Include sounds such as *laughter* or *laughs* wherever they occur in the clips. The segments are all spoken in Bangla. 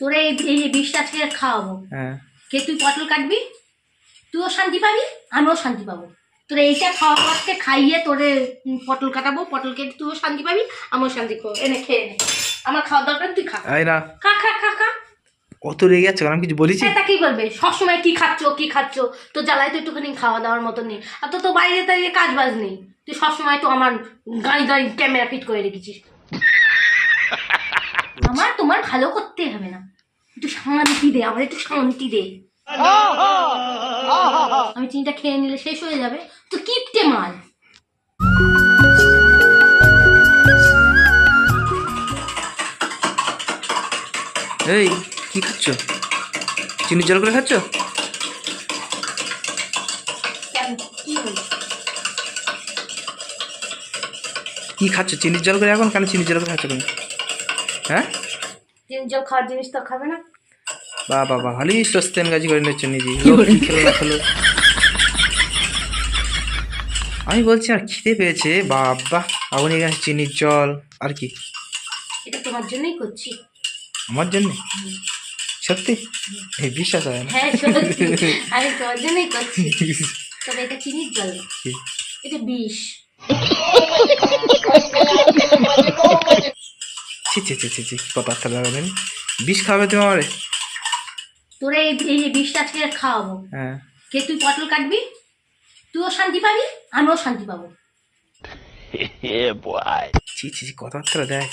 তোরা এই এই বিষটা আজকে খাওয়াবো। হ্যাঁ। কে তুই পটল কাটবি? তুইও শান্তি পাবি আমিও শান্তি পাবো। তোরা এইটা খাওয়া আজকে খাইয়ে তোরে পটল কাটাবো পটল কেটে তুইও শান্তি পাবি আমিও শান্তি পাবো এনে খেয়ে নে আমার খাওয়া দরকার তুই খা। এই না। খা খা খা খা। কত রেগে যাচ্ছে আমি কিছু বলেছি? তা কি করবে? সবসময় কি খাচ্ছ কি খাচ্ছ? তো জ্বালায় তো একটুখানি খাওয়া দাওয়ার মতো নেই। আর তো তো বাইরে তাইলে কাজ বাজ নেই। তুই সবসময় তো আমার গাড়ি গাড়ি ক্যামেরা ফিট করে রেখেছিস। তোমার ভালো করতে হবে না। একটু শান্তি দে আমার একটু শান্তি দে। আমি চিনিটা খেয়ে নিলে শেষ হয়ে যাবে। তো কিপটে মাল এই কি খাচ্ছ? চিনি জল করে খাচ্ছ? কি? খাচ্ছ? চিনির জল করে এখন? কেন চিনির জল করে খাচ্ছ তুমি? হ্যাঁ? জল খাওয়ার জিনিস তো খাবে না। বা বাবা ভালোই সস্তেন গাজি করে নিচ্ছ নিজে। খেলো না খেলো। আমি বলছি আর খিদে পেয়েছে? বাবা আপনি এখানে চিনির জল। আর কি? এটা তোমার জন্যই করছি। আমার জন্য? সত্যি? এই বিশ্বাস হয় না। হ্যাঁ আমি তোমার জন্যই করছি। তবে এটা চিনির জল এটা বিষ। *laughs* ছি ছি ছি ছি ছি কি কথা একটা লাগালেন বিষ খাবে তুমি আমারে? তোরা এই এই যে বিষটা আজকে খাওয়াবো। হ্যাঁ। কে তুই পটল কাটবি? তুইও শান্তি পাবি আমিও শান্তি পাবো। ছি ছি ছি কথাবার্তা দেখ।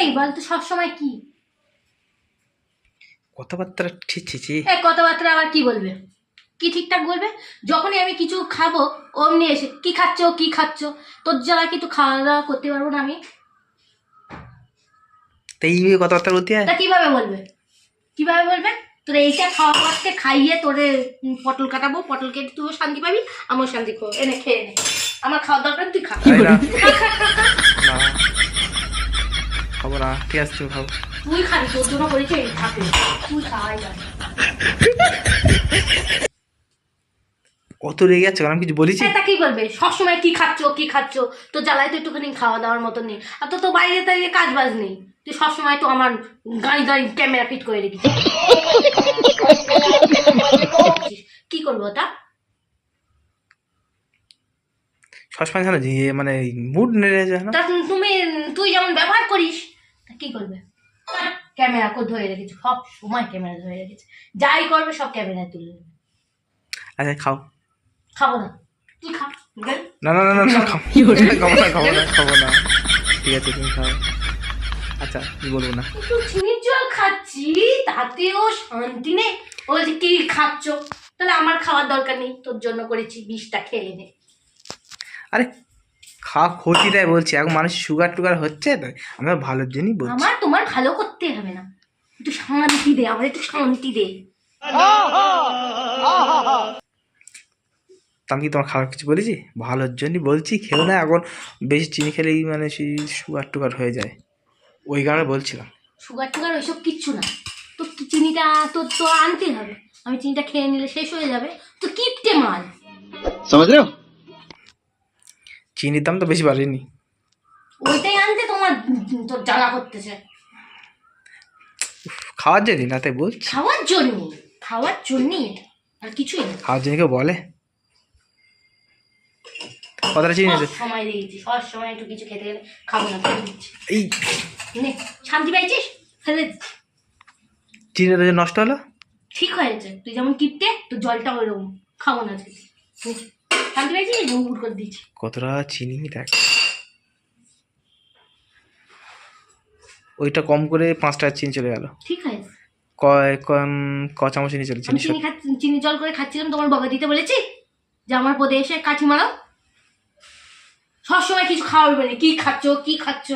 এই বল তো সবসময় কি? কথাবার্তা ছি ছি ছি। কথাবার্তা আবার কি বলবে? কি ঠিকঠাক বলবে? যখনই আমি কিছু খাব অমনি এসে কি খাচ্ছ? কি খাচ্ছ? তোর জায়গায় কি একটু খাওয়া দাওয়া করতে পারব না আমি? তো এইভাবে কথাবার্তা বলতে হয়? তা কীভাবে বলবে? কীভাবে বলবে? তোর এইটা খাওয়া পাচ্ছে খাইয়ে তোরে পটল কাটাবো পটল কেটে তুইও শান্তি পাবি আমিও শান্তি করব। এনে খেয়ে নে। আমার খাওয়া দরকার তুই খা। তাই *laughs* খাব না। ঠিক আছে তুমি খাব তুই খাবি তোর জন্য করেছে খাবে তুই খাওয়াই যাবে। কত রেগে যাচ্ছে আমি কিছু বলেছি। হ্যাঁ তা কি বলবে সবসময় কি খাচ্ছ কি খাচ্ছ? তো জ্বালায় তো একটুখানি খাওয়া দাওয়ার মতো নেই। আর তো তো বাইরে তাইলে কাজ বাজ নেই। তুই সবসময় তো আমার গাড়ি গাড়ি ক্যামেরা ফিট করে রেখেছিস কি করব ওটা? সবসময় জানো যে মানে মুড নেড়ে যায় না? তা তুমি তুই যেমন ব্যবহার করিস কি করবে? ক্যামেরা কো ধরে রেখেছে সব সময় ক্যামেরা ধরে রেখেছে। যাই করবে সব ক্যামেরায় তুলে নেবে। আচ্ছা খাও। খাব না। তুই খা। না না না না না খাব না। খাব না খাব না ঠিক আছে তুমি খাও। আচ্ছা কি বলব না। চিনির জল খাচ্ছি তাতেও শান্তি নেই। ও বলছে কি খাচ্ছ? তাহলে আমার খাওয়ার দরকার নেই। তোর জন্য করেছি বিষটা খেয়ে নে। আরে খা ক্ষতি দেয় বলছি। এখন মানুষ সুগার টুগার হচ্ছে তো। আমরা ভালোর জন্যই বলছি। আমার তোমার ভালো করতে হবে না। একটু শান্তি দে আমার একটু শান্তি দে। আমি কি তোমার খারাপ কিছু বলেছি? ভালোর জন্যই বলছি খেও না এখন বেশি চিনি খেলেই মানে সেই সুগার টুগার হয়ে যায়। ওই কারণে বলছিলাম। সুগার টুগার ওইসব কিচ্ছু না। তো চিনিটা তো তো আনতে হবে। আমি চিনিটা খেয়ে নিলে শেষ হয়ে যাবে। তো কিপটে মাল। সমাজরেও চিনির দাম তো বেশি বাড়েনি। ওইটাই আনতে তোমার তোর জ্বালা করতেছে। খাওয়ার জন্যই না তাই বলছি। খাওয়ার জন্যই খাওয়ার জন্যই আর কিছুই না। খাওয়ার জন্য কেউ বলে? কথাটা চিনি সব সময় দিয়েছি সব সময় একটু কিছু খেতে গেলে খাব না এই নে শান্তি পাইছিস? ফেলে চিনিটা যে নষ্ট হলো? ঠিক হয়েছে তুই যেমন কিপটে তোর জলটা ওইরকম। খাব না আজকে। শান্তি পাইছিস? গুড় করে দিচ্ছি। কতটা চিনি দেখ। ওইটা কম করে পাঁচ টাকার চিনি চলে গেল। ঠিক হয়েছে কয় কম ক চামচ চিনি চলে চিনি চিনি জল করে খাচ্ছিলাম তোমার বাবা দিতে বলেছি যে আমার পদে এসে কাঠি মারাও। সবসময় কিছু খাওয়াবে না কি খাচ্ছ কি খাচ্ছ?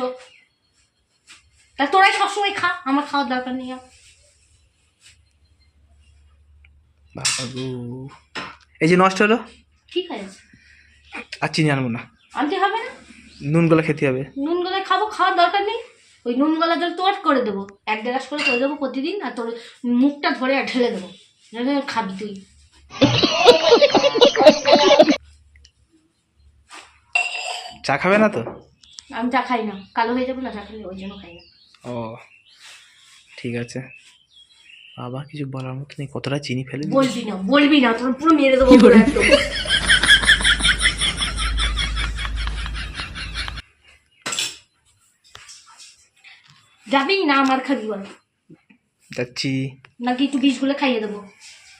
তা তোরাই সবসময় খা আমার খাওয়ার দরকার নেই এই যে নষ্ট হলো? ঠিক আছে। আর চিনি আনব না। আনতে হবে না? নুন গলা খেতে হবে। নুন গলায় খাব খাওয়ার দরকার নেই। ওই নুন গলা জল তোর করে দেবো। এক গ্লাস করে করে দেবো প্রতিদিন আর তোর মুখটা ধরে আর ঢেলে দেবো। খাবি তুই। চা খাবে না তো? আমি চা খাই না। কালো হয়ে যাবে না চা খেলে ওই জন্য খাই না। ও ঠিক আছে। বাবা কিছু বলার মতো নেই। কতটা চিনি ফেলে বলবি না বলবি না তোর পুরো মেরে দেবো। যাবি না আমার খাবি বল। যাচ্ছি। নাকি একটু বিষগুলো খাইয়ে দেবো?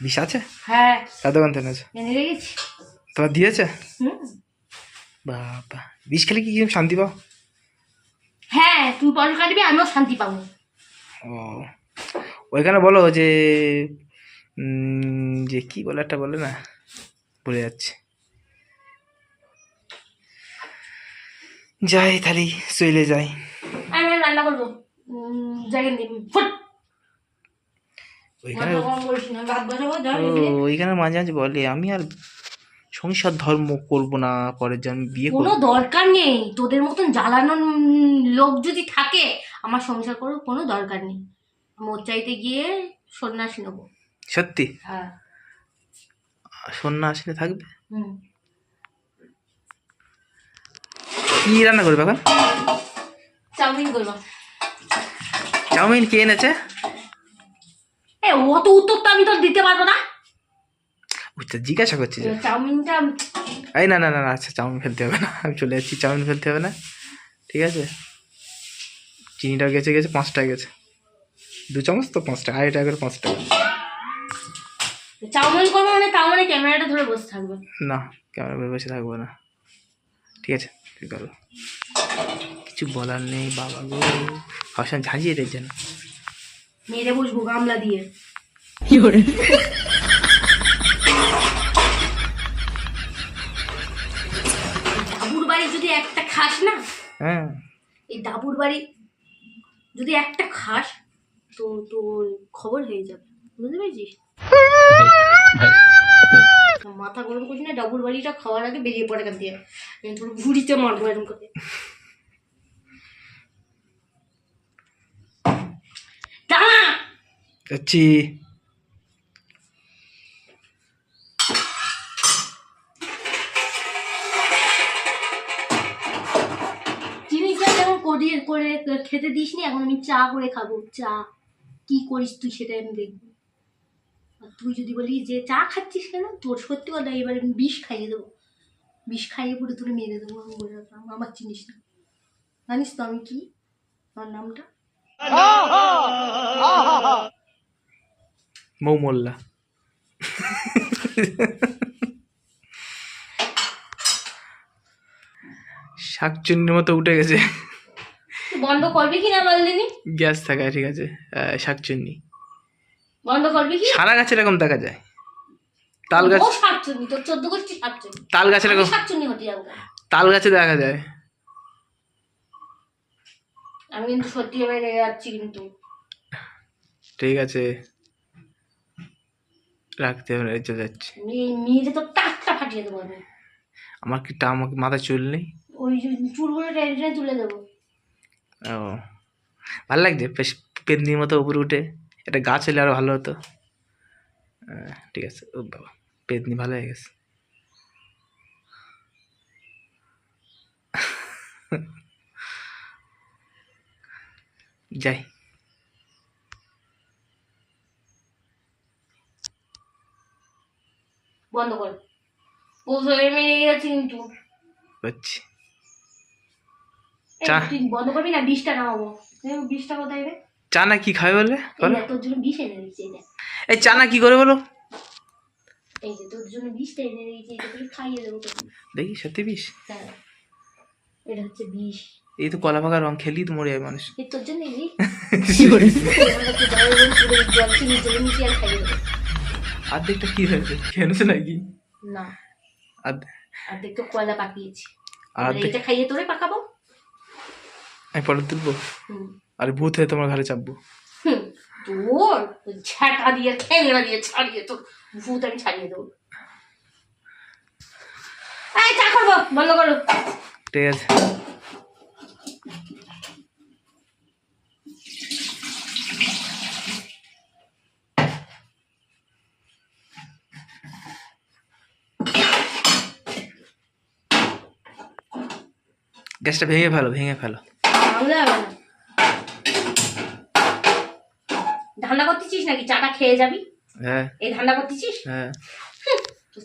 বিষ আছে? হ্যাঁ। দোকান থেকে এনেছো? এনে রেখেছি। তোমার দিয়েছে? বাবা। বিষ খেলে কি শান্তি পাও? হ্যাঁ তুই পটল কাটবি আমিও শান্তি পাবো। ও ওইখানে বলো যে যে কি বলে একটা বলে না ভুলে যাচ্ছে। যাই তাহলে চলে যাই। আমি রান্না করব। জায়গা নেই ফুট! ওইখানে ওইখানে মাঝে মাঝে বলে আমি আর সংসার ধর্ম করব না পরের জন্ম বিয়ে কোনো দরকার নেই। তোদের মতন জ্বালানোর লোক যদি থাকে আমার সংসার করার কোনো দরকার নেই। মোর চাইতে গিয়ে সন্ন্যাস নেব। সত্যি? হ্যাঁ। সন্না আসলে থাকবে? হুম। কি রান্না করবে এখন চাউমিন করব। চাউমিন কে এনেছে? এ অত উত্তর তো আমি তো দিতে পারব না। বুঝতে জিজ্ঞাসা করছি যে চাউমিনটা এই না না না না, আচ্ছা চাউমিন ফেলতে হবে না। আমি চলে যাচ্ছি চাউমিন ফেলতে হবে না। ঠিক আছে? চিনিটা গেছে গেছে পাঁচ টাকা গেছে। দু চামচ তো পাঁচ টাকা আড়াই টাকা করে পাঁচ টাকা চাউমিন করব মানে তার মানে ক্যামেরাটা ধরে বসে থাকবে। না ক্যামেরা বসে থাকব না। ঠিক আছে ঠিক আছে কিছু বলার নেই বাবা গো। ভাবছিলাম ঝাঁঝিয়ে দেয় যেন মেরে বসবো গামলা দিয়ে। ডাবুর বাড়ি যদি একটা খাস না হ্যাঁ। এই ডাবুর বাড়ি যদি একটা খাস তো তোর খবর হয়ে যাবে। বুঝতে পেরেছিস? মাথা গরম করিস না ডাবুর বাড়িটা খাওয়ার আগে বেরিয়ে পড়ে এখান দিয়ে তোর ঘুড়িতে মারবো এরকম করে। যাচ্ছি। করিয়ে করে খেতে দিস নি এখন আমি চা করে খাব। চা, কি করিস তুই সেটা আমি দেখব। আর তুই যদি বলি যে চা খাচ্ছিস কেন, তোর সত্যি কথা, এবার আমি বিষ খাইয়ে দেবো। বিষ খাইয়ে পুরো তোর মেরে দেবো, আমি বলে রাখলাম। আমার চিনিস না। জানিস তো আমি কি? আমার নামটা? মৌ মোল্লা শাকচুন্নির মতো উঠে গেছে। বন্ধ করবি কি না বললিনি গ্যাস থাকায় ঠিক আছে। শাকচুন্নি বন্ধ করবি কি? সারা গাছ এরকম দেখা যায়। তাল গাছ ও শাকচুন্নি তোর চোদ্দ গোষ্ঠী শাকচুন্নি তাল গাছ এরকম শাকচুন্নি হতে যাব? তাল গাছে দেখা যায়। আমি কিন্তু সত্যি এবার রেগে যাচ্ছি কিন্তু। ঠিক আছে। রাখতে হবে চলে যাচ্ছে। মেয়ে- মেয়েদের তো টাকটা ফাটিয়ে দেবো আমি। আমার কি টা আমাকে মাথায় চুল নেই? ওই চুলগুলো টেনে টেনে তুলে দেবো। ও। ভালো লাগছে? বেশ পেন্দির মতো উপরে উঠে। একটা গাছ হলে আরও ভালো হতো। ঠিক আছে। ও বাবা পেতনি ভালো হয়ে গেছে। যাই। বন্ধ কর। হয়ে মেরে গেছে কিন্তু। চা। বন্ধ করবি না? বিষটা নামাবো। বিষটা কোথায় রে? চা না কি খাবে বলে এই বলো। তোর জন্য বিষ এনে দিচ্ছি এই চা না কি করে বলো? এই যে তোর জন্য বিষটা এনে দিয়েছি এটা তোকে খাইয়ে দেবো দেখি সত্যি বিষ? হ্যাঁ। এটা হচ্ছে বিষ। এই তো কলা পাকা রং খেলি তো মরে যায় মানুষ। এই তোর জন্য এই জল চিনি জলে মিশিয়ে আর খাইয়ে অর্ধেকটা কি হয়েছে? খেয়েছে নাকি? না। আর্ধেক তো কয়লা পাকিয়েছি। আর এটা খাইয়ে তোরে পাকাবো? আমি পরে তুলবো? আর ভূত হয়ে তোমার ঘরে চাপবো। তোর ঝাঁটা দিয়ে ঠেংরা দিয়ে ছাড়িয়ে তোর ভূত আমি ছাড়িয়ে দেবো। এই চা করব বন্ধ করো। ঠিক আছে। গ্যাসটা ভেঙে ফেলো ভেঙে ফেলো। হবে না। ধান্দা করতেছিস নাকি? চাটা খেয়ে যাবি? হ্যাঁ। এই ধান্দা করতেছিস? হ্যাঁ।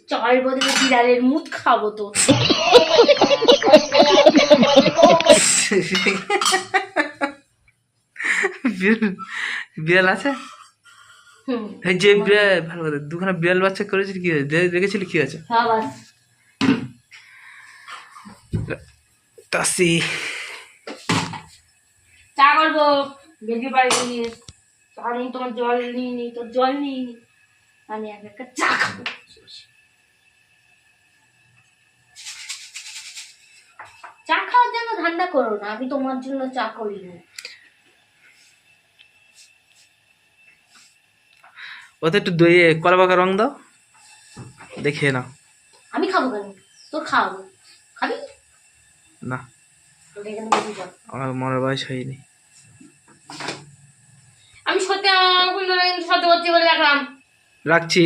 চায়ের বদলে বিড়ালের মুখ খাব তো। বিড়াল আছে? যে বিড়াল ভালো কথা দুখানা বিড়াল বাচ্চা করেছিলি কি হয়েছে? দে- কি আছে হ্যাঁ তাসি। বাড়ি নিয়ে আমি তোমার জল নিয়ে নি তোর জল নিয়ে নি আমি এক একটা চা খাব। চা খাওয়ার জন্য ঠান্ডা করো না আমি তোমার জন্য চা করি না। ওতে একটু দই কলা পাকা রং দাও। দেখে নাও। আমি খাব কেন? তোর খাওয়াবো। খাবি? না। আমার বয়স হয়নি। আমি সত্যি সত্যি বলে রাখলাম। রাখছি।